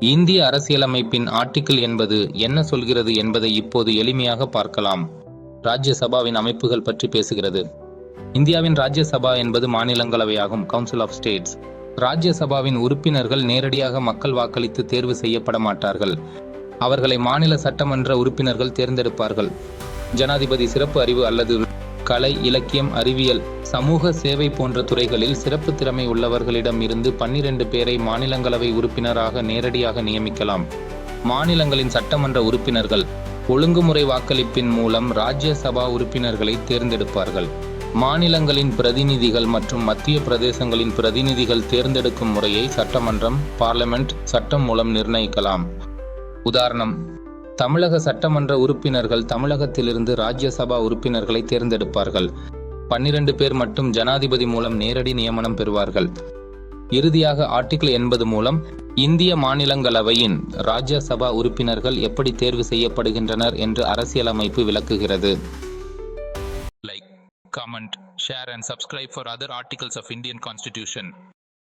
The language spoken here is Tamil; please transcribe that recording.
இந்திய அரசியலமைப்பின் ஆர்டிக்கிள் என்பது என்ன சொல்கிறது என்பதை இப்போது எளிமையாக பார்க்கலாம். ராஜ்யசபாவின் அமைப்புகள் பற்றி பேசுகிறது. இந்தியாவின் ராஜ்யசபா என்பது மாநிலங்களவையாகும் கவுன்சில் ஆஃப் ஸ்டேட்ஸ் ராஜ்யசபாவின் உறுப்பினர்கள் நேரடியாக மக்கள் வாக்களித்து தேர்வு செய்யப்பட மாட்டார்கள். அவர்களை மாநில சட்டமன்ற உறுப்பினர்கள் தேர்ந்தெடுப்பார்கள். ஜனாதிபதி சிறப்பு அறிவு அல்லது கலை இலக்கியம் அறிவியல் சமூக சேவை போன்ற துறைகளில் சிறப்பு திறமை உள்ளவர்களிடம் இருந்து பன்னிரண்டு பேரை மாநிலங்களவை உறுப்பினராக நேரடியாக நியமிக்கலாம். மாநிலங்களின் சட்டமன்ற உறுப்பினர்கள் ஒழுங்குமுறை வாக்களிப்பின் மூலம் ராஜ்யசபா உறுப்பினர்களை தேர்ந்தெடுப்பார்கள். மாநிலங்களின் பிரதிநிதிகள் மற்றும் மத்திய பிரதேசங்களின் பிரதிநிதிகள் தேர்ந்தெடுக்கும் முறையை சட்டமன்றம் பார்லிமெண்ட் சட்டம் மூலம் நிர்ணயிக்கலாம். உதாரணம் தமிழக சட்டமன்ற உறுப்பினர்கள் தமிழகத்திலிருந்து ராஜ்யசபா உறுப்பினர்களை தேர்ந்தெடுப்பார்கள். பன்னிரண்டு பேர் மட்டும் ஜனாதிபதி மூலம் நேரடி நியமனம் பெறுவார்கள். இறுதியாக ஆர்டிகிள் எண்பது மூலம் இந்திய மாநிலங்களவையின் ராஜ்யசபா உறுப்பினர்கள் எப்படி தேர்வு செய்யப்படுகின்றனர் என்று அரசியலமைப்பு விளக்குகிறது. Like comment share and subscribe for other articles of Indian constitution